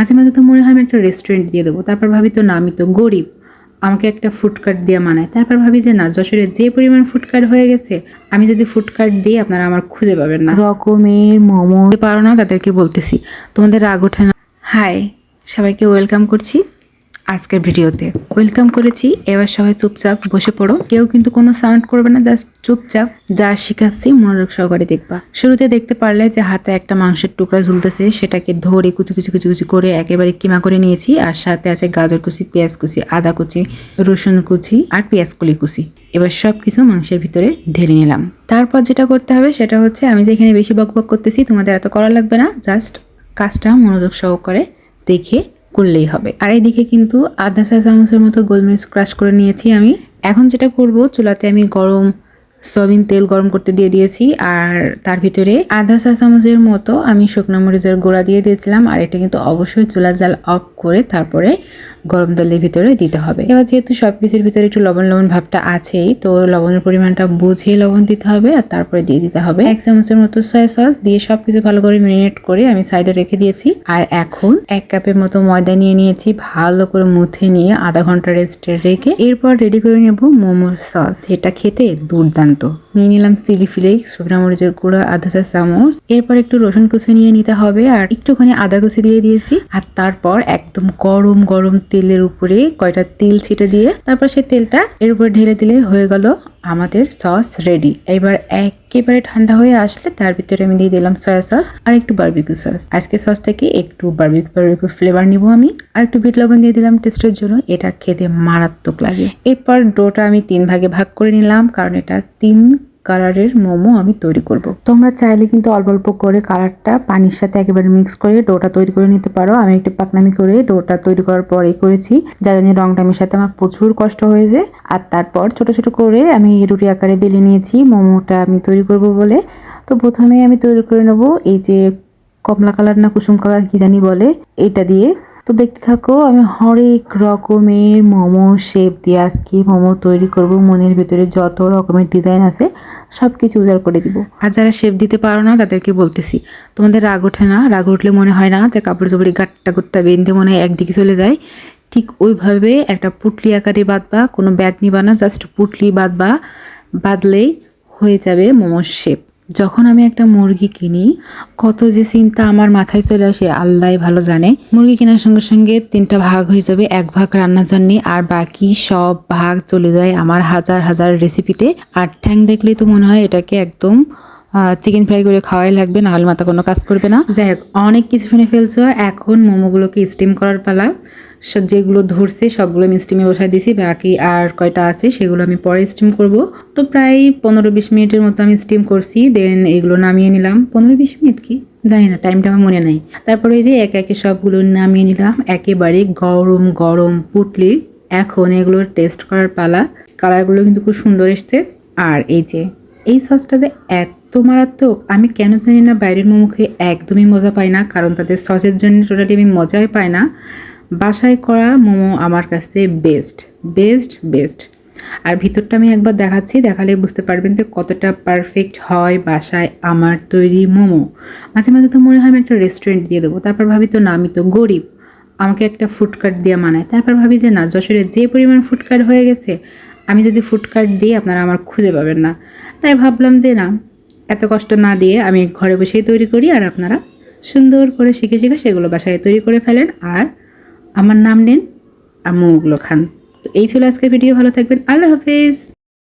মাঝে মাঝে তো মনে হয় আমি একটা রেস্টুরেন্ট দিয়ে দেবো। তারপর ভাবি তো না আমি তো গরিব। আমাকে একটা ফুডকার্ট দিয়ে মানায়। তারপর ভাবি যে না যশোরে যে পরিমাণ ফুডকার্ট হয়ে গেছে আমি যদি ফুডকার্ট দিই আপনারা আমার খুঁজে পাবেন না। রকমের মোমো। পারো না তাদেরকে বলতেছি। তোমাদের রাগ ওঠে না। হাই সবাইকে ওয়েলকাম করছি। আজকের ভিডিওতে। ওয়েলকাম করেছি। এবার সবাই চুপচাপ বসে পড়ো। কেউ কিন্তু কোনো সাউন্ড করবে না জাস্ট চুপচাপ যা শিখাচ্ছি মনোযোগ সহকারে দেখবা। শুরুতে দেখতে পারলে যে হাতে একটা মাংসের টুকরা ঝুলতেছে, সেটাকে ধরে কুচি কুচি কুচি কুচি করে একেবারে কিমা করে নিয়েছি, আর সাথে আছে গাজর কুচি, পেঁয়াজ কুচি, আদা কুচি, রসুন কুচি, আর পেঁয়াজ কলি কুচি। এবার সব কিছু মাংসের ভিতরে ঢেলে নিলাম। তারপর যেটা করতে হবে সেটা হচ্ছে, আমি যে এখানে বেশি বক বক করতেছি, তোমাদের এত করা লাগবে না জাস্ট কাজটা মনোযোগ সহকারে দেখে করলেই হবে। আর এদিকে কিন্তু আধা চা চামচের মতো গোলমরিচ ক্রাশ করে নিয়েছি আমি। এখন যেটা করব, চুলাতে আমি গরম সয়াবিন তেল গরম করতে দিয়ে দিয়েছি। আর তার ভিতরে আধা চা চামচের মতো আমি শুকনো মরিচের গোড়া দিয়ে দিয়েছিলাম। আর এটা কিন্তু অবশ্যই চুলা জাল অফ করে তারপরে গরম তেলের ভিতরে দিতে হবে। এবার যেহেতু সব কিছুর ভিতরে একটু লবণ লবণ ভাবটা আছেই, তো লবণের পরিমাণটা বুঝে লবণ দিতে হবে আর তারপরে দিয়ে দিতে হবে। এক চামচের মতো সয়া সস দিয়ে সবকিছু ভালো করে মেরিনেট করে আমি সাইডে রেখে দিয়েছি। আর এখন এক কাপের মতো ময়দা নিয়ে নিয়েছি, ভালো করে মুথে নিয়ে আধা ঘণ্টা রেস্টে রেখে এরপর রেডি করে নেব মোমোর সস এটা খেতে দুর্দান্ত। নিয়ে নিলাম চিলি ফ্লেক্স শুকনা মরিচের গুঁড়ো আধা চা চামচ। এরপর একটু রসুন কুচি নিয়ে নিতে হবে আর একটুখানি আদা কুচি দিয়ে দিয়েছি। আর তারপর একদম গরম গরম তেলের উপরে কয়টা তেল ছিটে দিয়ে তারপর সে তেলটা এর উপরে ঢেলে দিলে হয়ে গেল আমাদের সস রেডি এবার একেবারে ঠান্ডা হয়ে আসলে তার ভিতরে আমি দিয়ে দিলাম সয়া সস আর একটু বার্বিকু সস আজকে সস থেকে একটু বারবিকিউ বার্বিকু ফ্লেভার নিব আমি আর একটু বিট লবণ দিয়ে দিলাম টেস্টের জন্য। এটা খেতে মারাত্মক লাগে। এরপর ডোটা আমি তিন ভাগে ভাগ করে নিলাম, কারণ এটা তিন কালারের মোমো আমি তৈরি করব। তোমরা চাইলে কিন্তু অল্প অল্প করে কালারটা পানির সাথে একেবারে মিক্স করে ডোটা তৈরি করে নিতে পারো। আমি একটু পাকনামি করে ডোটা তৈরি করার পরেই করেছি। যার জন্য রংটা মেশাতে আমার প্রচুর কষ্ট হয়েছে। আর তারপর ছোট ছোট করে আমি রুটি আকারে বেলে নিয়েছি। মোমোটা আমি তৈরি করব বলে। তো প্রথমে আমি তৈরি করে নেব এই যে কমলা কালার না কুসুম কালার কি জানি বলে, এটা দিয়ে। তো দেখতে থাকো, আমি হরেক রকমের মোমো শেপ দিয়ে আজকে মোমো তৈরি করব। মনের ভিতরে যত রকমের ডিজাইন আছে সব কিছু উজাড় করে দিব। আর যারা শেপ দিতে পারো না, তাদেরকে বলতেছি, তোমাদের রাগ ওঠে না? রাগ উঠলে মনে হয় না যে কাপড় চোপড়ে গাট্টা গুট্টা বেঁধে মনে হয় একদিকে চলে যায়। ঠিক ওইভাবে একটা পুটলি আকারে বাঁধবা, কোনো ব্যাগ নিবা না জাস্ট পুটলি বাঁধবা, বাঁধলেই হয়ে যাবে মোমোর শেপ যখন আমি একটা মুরগি কিনি, কত যে চিন্তা আমার মাথায় চলে আসে আল্লাহ ভালো জানে। মুরগি কেনার সঙ্গে সঙ্গে তিনটা ভাগ হয়ে যাবে, এক ভাগ রান্নার জন্য, আর বাকি সব ভাগ চলে যায় আমার হাজার হাজার রেসিপিতে আর ঠ্যাং দেখলেই তো মনে হয় এটাকে একদম চিকেন ফ্রাই করে খাওয়াই লাগবে, নাহলে মাথা কোনো কাজ করবে না। যাই হোক, অনেক কিছু শুনে ফেলছো, এখন মোমোগুলোকে স্টিম করার পালা। যেগুলো ধরছে, সবগুলো আমি স্টিমে বসাই দিয়েছি। বাকি আর কয়টা আছে, সেগুলো আমি পরে স্টিম করব। তো প্রায় পনেরো বিশ মিনিটের মতো আমি স্টিম করছি দেন এগুলো নামিয়ে নিলাম। পনেরো বিশ মিনিট কি? জানি না টাইমটা আমার মনে নাই। তারপরে এই যে একে একে সবগুলো নামিয়ে নিলাম, একেবারে গরম গরম পুটলি। এখন এগুলোর টেস্ট করার পালা। কালারগুলো কিন্তু খুব সুন্দর এসছে। আর এই যে, এই সসটা যে এত মারাত্মক, আমি কেন জানি না বাইরের মোমো খেয়ে একদমই মজা পাই না। কারণ তাদের সসের জন্য টোটালি আমি মজাই পাই না। বাসায় করা মোমো আমার কাছে বেস্ট বেস্ট বেস্ট আর ভিতরটা আমি একবার দেখাচ্ছি, দেখালে বুঝতে পারবেন যে কতটা পারফেক্ট হয় বাসায় আমার তৈরি মোমো। মাঝে মাঝে তো মনে হয় আমি একটা রেস্টুরেন্ট দিয়ে দেবো, তারপর ভাবি তো না, আমি তো গরিব। আমাকে একটা ফুডকার্ট দিয়ে মানায়। তারপর ভাবি যে না, যশোরে যে পরিমাণ ফুডকার্ট হয়ে গেছে, আমি যদি ফুডকার্ট দিই, আপনারা আমার খুঁজে পাবেন না। তাই ভাবলাম যে না, এত কষ্ট না দিয়ে আমি ঘরে বসেই তৈরি করি, আর আপনারা সুন্দর করে শিখে শিখে সেগুলো বাসায় তৈরি করে ফেলেন। আর আমার নাম নেন আমি ওগুলো খান। তো এই ছিল আজকের ভিডিও, ভালো থাকবেন। আল্লাহ হাফেজ।